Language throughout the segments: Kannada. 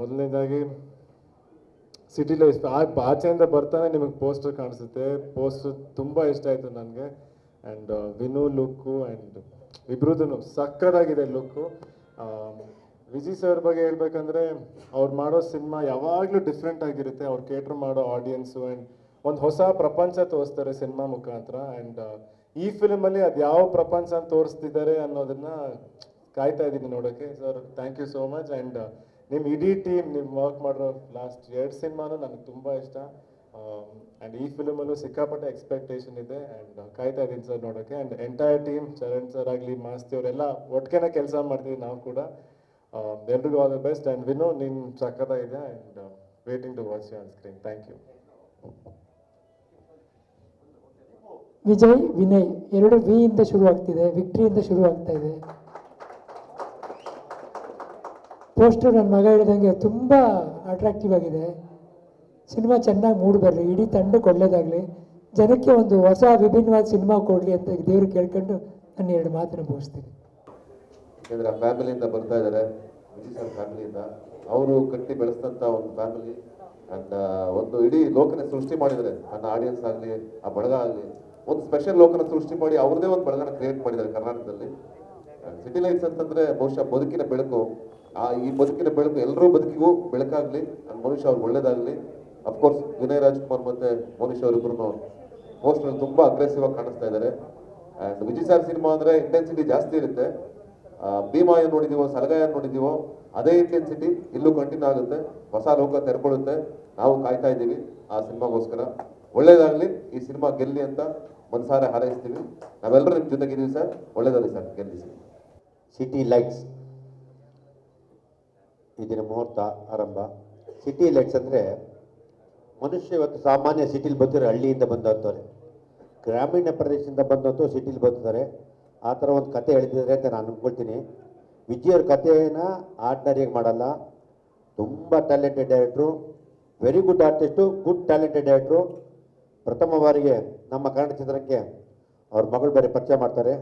ಮೊದಲನೇದಾಗಿ ಸಿಟಿ ಲೈಫ್ ಆ ಆಚೆಯಿಂದ ಬರ್ತಾನೆ ನಿಮಗೆ ಪೋಸ್ಟರ್ ಕಾಣಿಸುತ್ತೆ. ಪೋಸ್ಟರ್ ತುಂಬ ಇಷ್ಟ ಆಯಿತು ನನಗೆ. ಆ್ಯಂಡ್ ವಿನು ಲುಕ್ಕು ಆ್ಯಂಡ್ ಇಬ್ರದ್ದು ಸಕ್ಕತ್ತಾಗಿದೆ ಲುಕ್ಕು ವಿಜಿ ಸರ್ ಬಗ್ಗೆ ಹೇಳ್ಬೇಕಂದ್ರೆ ಅವ್ರು ಮಾಡೋ ಸಿನಿಮಾ ಯಾವಾಗಲೂ ಡಿಫ್ರೆಂಟ್ ಆಗಿರುತ್ತೆ. ಅವ್ರು ಕೇಟ್ರ್ ಮಾಡೋ ಆಡಿಯನ್ಸು ಆ್ಯಂಡ್ ಒಂದು ಹೊಸ ಪ್ರಪಂಚ ತೋರಿಸ್ತಾರೆ ಸಿನಿಮಾ ಮುಖಾಂತರ. ಆ್ಯಂಡ್ ಈ ಫಿಲಮಲ್ಲಿ ಅದು ಯಾವ ಪ್ರಪಂಚ ತೋರಿಸ್ತಿದ್ದಾರೆ ಅನ್ನೋದನ್ನ ಕಾಯ್ತಾ ಇದ್ದೀನಿ ನೋಡೋಕ್ಕೆ sir thank you so much and ನಿಮ್ಮ ಇಡೀ ಟೀಮ್ ನಿಮ್ಮ ವರ್ಕ್ ಮಾಡಿರೋ ಲಾಸ್ಟ್ ಎರಡು ಸಿನಿಮಾನು ನನಗೆ ತುಂಬ ಇಷ್ಟ. ಆ್ಯಂಡ್ ಈ ಫಿಲಮಲ್ಲೂ ಸಿಕ್ಕಾಪಟ್ಟೆ ಎಕ್ಸ್ಪೆಕ್ಟೇಷನ್ ಇದೆ ಆ್ಯಂಡ್ ಕಾಯ್ತಾ ಇದ್ದೀನಿ ಸರ್ ನೋಡೋಕ್ಕೆ and entire team Charan sir ಆಗಲಿ, ಮಾಸ್ತಿ ಅವರೆಲ್ಲ ಒಟ್ಟಿಗೆ ಕೆಲಸ ಮಾಡ್ತೀವಿ ನಾವು ಕೂಡ. ಎಲ್ರಿಗೂ all the best and Vino, ನೀನು ಸಕ್ಕತ್ತಾಗಿದೆ and waiting to watch you on screen thank you Vijay, Vinay, ಎರಡು ವಿ ಇಂದ ಶುರುವಾಗ್ತಿದೆ ವಿಕ್ಟ್ರಿಯಿಂದ ಶುರುವಾಗ್ತಾ ಇದೆ. ಪೋಸ್ಟರ್ ನನ್ನ ಮಗ ಹೇಳಿದಂಗೆ ತುಂಬ ಅಟ್ರಾಕ್ಟಿವ್ ಆಗಿದೆ. ಸಿನಿಮಾ ಚೆನ್ನಾಗಿ ಮೂಡಿ ಬರಲಿ ಇಡೀ ತಂಡಕ್ಕೆ ಒಳ್ಳೇದಾಗಲಿ. ಜನಕ್ಕೆ ಒಂದು ಹೊಸ ವಿಭಿನ್ನವಾದ ಸಿನಿಮಾ ಕೊಡಲಿ ಅಂತ ದೇವರು ಕೇಳ್ಕೊಂಡು ನಾನು ಎರಡು ಮಾತನ್ನು ಮುಗಿಸ್ತೀನಿ. ಯಾಕಂದ್ರೆ ಆ ಫ್ಯಾಮಿಲಿಯಿಂದ ಬರ್ತಾ ಇದ್ದಾರೆ ವಿಜಯ್ ಫ್ಯಾಮಿಲಿಯಿಂದ ಅವರು ಕಟ್ಟಿ ಬೆಳೆಸಿದಂಥ ಒಂದು ಫ್ಯಾಮಿಲಿ ಅಂಡ್ ಒಂದು ಇಡೀ ಲೋಕನ ಸೃಷ್ಟಿ ಮಾಡಿದ್ದಾರೆ. ನನ್ನ ಆಡಿಯನ್ಸ್ ಆಗಲಿ, ಆ ಬಳಗ ಆಗಲಿ. ಒಂದು ಸ್ಪೆಷಲ್ ಲೋಕನ ಸೃಷ್ಟಿ ಮಾಡಿ ಅವ್ರದೇ ಒಂದು ಬಳಗನ ಕ್ರಿಯೇಟ್ ಮಾಡಿದ್ದಾರೆ ಕರ್ನಾಟಕದಲ್ಲಿ. ಸಿಟಿ ಲೈಟ್ಸ್ ಅಂತಂದರೆ ಬಹುಶಃ ಬದುಕಿನ ಬೆಳಕು. ಆ ಈ ಬದುಕಿನ ಬೆಳಕು ಎಲ್ಲರೂ ಬದುಕಿಗೂ ಬೆಳಕಾಗ್ಲಿ ಮನುಷ್ಯ ಅವ್ರಿಗೆ ಒಳ್ಳೇದಾಗ್ಲಿ. ಅಫ್ಕೋರ್ಸ್ ವಿನಯ್ ರಾಜ್ಕುಮಾರ್ ಮತ್ತೆ ಮನುಷ್ಯ ಅವರಿಬ್ರು ಪೋಸ್ಟರ್ ತುಂಬಾ ಅಗ್ರೆಸಿವ್ ಆಗಿ ಕಾಣಿಸ್ತಾ ಇದ್ದಾರೆ ಅಂಡ್ ವಿಜಯ್ ಸಾರ್ ಸಿನಿಮಾ ಅಂದ್ರೆ ಇಂಟೆನ್ಸಿಟಿ ಜಾಸ್ತಿ ಇರುತ್ತೆ. ಭೀಮಾ ಏನ್ ನೋಡಿದೀವೋ ಸಲಗ ಏನ್ ನೋಡಿದೀವೋ, ಅದೇ ಇಂಟೆನ್ಸಿಟಿ ಇಲ್ಲೂ ಕಂಟಿನ್ಯೂ ಆಗುತ್ತೆ. ಹೊಸ ಲೋಕ ತೆರ್ಕೊಳ್ಳುತ್ತೆ. ನಾವು ಕಾಯ್ತಾ ಇದ್ದೀವಿ ಆ ಸಿನಿಮಾಗೋಸ್ಕರ. ಒಳ್ಳೇದಾಗ್ಲಿ, ಈ ಸಿನಿಮಾ ಗೆಲ್ಲಿ ಅಂತ ಮನಸಾರೆ ಹಾರೈಸ್ತೀವಿ. ನಾವೆಲ್ಲರೂ ನಿಮ್ ಜೊತೆಗಿದ್ದೀವಿ ಸರ್ ಒಳ್ಳೇದಾಗಲಿ ಸರ್ ಗೆಲ್ಲಿ ಸಿಟಿ ಲೈಟ್ಸ್ ಇದರ ಮುಹೂರ್ತ ಆರಂಭ. ಸಿಟಿ ಲೈಟ್ಸ್ ಅಂದರೆ ಮನುಷ್ಯ ಇವತ್ತು ಸಾಮಾನ್ಯ ಸಿಟಿಲಿ ಬಂದಿರೋ ಹಳ್ಳಿಯಿಂದ ಬಂದಂಥವ್ರೆ ಗ್ರಾಮೀಣ ಪ್ರದೇಶದಿಂದ ಬಂದಂಥವ್ರು ಸಿಟಿಲಿ ಬರ್ತಾರೆ ಆ ಥರ ಒಂದು ಕತೆ ಹೇಳಿದ್ದಾರೆ ಅಂತ ನಾನು ಅಂದ್ಕೊಳ್ತೀನಿ ವಿಜಯ್ ಅವ್ರ ಕಥೆನ ಆರ್ಡಿನರಿಯಾಗಿ ಮಾಡಲ್ಲ. ತುಂಬ talented director very good artist good talented director ಪ್ರಥಮ ಬಾರಿಗೆ ನಮ್ಮ ಕನ್ನಡ ಚಿತ್ರಕ್ಕೆ ಅವ್ರ ಮಗಳು ಬೇರೆ ಪರಿಚಯ ಮಾಡ್ತಾರೆ.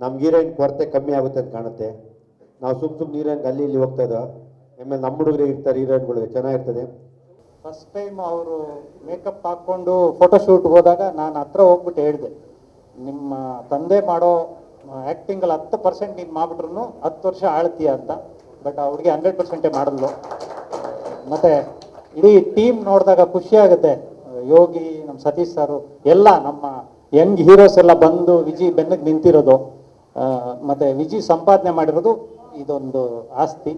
ನಮ್ಗೆ ಹೀರೋಯಿನ್ ಕೊರತೆ ಕಮ್ಮಿ ಆಗುತ್ತೆ ಅಂತ ಕಾಣುತ್ತೆ. ನಾವು ಸುಮ್ಮ ಸುಮ್ಮನೆ ಹೀರೋಯಿನ್ಗೆ ಅಲ್ಲಿ ಇಲ್ಲಿ ಹೋಗ್ತಾ ಇದ್ದೋ ಆಮೇಲೆ ನಮ್ಮ ಹುಡುಗರಿಗೆ ಇರ್ತಾರೆ ಹೀರೋಯಿನ್ಗಳಿಗೆ ಚೆನ್ನಾಗಿರ್ತದೆ. ಫಸ್ಟ್ ಟೈಮ್ ಅವರು ಮೇಕಪ್ ಹಾಕ್ಕೊಂಡು ಫೋಟೋಶೂಟ್ ಹೋದಾಗ ನಾನು ಹತ್ರ ಹೋಗ್ಬಿಟ್ಟು ಹೇಳಿದೆ, ನಿಮ್ಮ ತಂದೆ ಮಾಡೋ ಆ್ಯಕ್ಟಿಂಗಲ್ಲಿ ಹತ್ತು ಪರ್ಸೆಂಟ್ ನೀನು ಮಾಡ್ಬಿಟ್ರು ಹತ್ತು ವರ್ಷ ಆಳ್ತೀಯ ಅಂತ ಬಟ್ ಅವ್ರಿಗೆ ಹಂಡ್ರೆಡ್ ಪರ್ಸೆಂಟೇ ಮಾಡಿದ್ಲು. ಮತ್ತೆ ಇಡೀ ಟೀಮ್ ನೋಡಿದಾಗ ಖುಷಿ ಆಗುತ್ತೆ. ಯೋಗಿ ನಮ್ಮ ಸತೀಶ್ ಸಾರು, ಎಲ್ಲ ನಮ್ಮ ಯಂಗ್ ಹೀರೋಸ್ ಎಲ್ಲ ಬಂದು ವಿಜಿ ಬೆನ್ನಕ್ಕೆ ನಿಂತಿರೋದು. ಮತ್ತೆ ವಿಜಿ ಸಂಪಾದನೆ ಮಾಡಿರೋದು ಇದೊಂದು ಆಸ್ತಿ.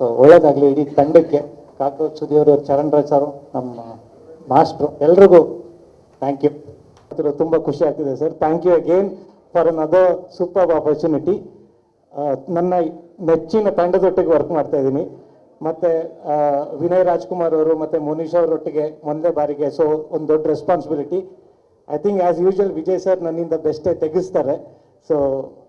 ಸೊ ಒಳ್ಳೇದಾಗ್ಲಿ ಇಡೀ ತಂಡಕ್ಕೆ ಕಾಕ್ರೋಚ್ ಸುದಿಯವರು ಚರಣ್ ರಾಜ್ ಸರು, ನಮ್ಮ ಮಾಸ್ಟ್ರು, ಎಲ್ರಿಗೂ ಥ್ಯಾಂಕ್ ಯು ತುಂಬ ಖುಷಿ ಆಗ್ತಿದೆ sir. Thank you again for another super opportunity ನನ್ನ ನೆಚ್ಚಿನ ತಂಡದೊಟ್ಟಿಗೆ ವರ್ಕ್ ಮಾಡ್ತಾ ಇದ್ದೀನಿ. ಮತ್ತೆ ವಿನಯ್ ರಾಜ್ಕುಮಾರ್ ಅವರು ಮತ್ತೆ ಮೋನಿಶ್ ಅವರೊಟ್ಟಿಗೆ ಒಂದೇ ಬಾರಿಗೆ ಸೊ ಒಂದು ದೊಡ್ಡ responsibility I think as usual Vijay sir ನನ್ನಿಂದ ಬೆಸ್ಟೇ ತೆಗೆಸ್ತಾರೆ. ಸೊ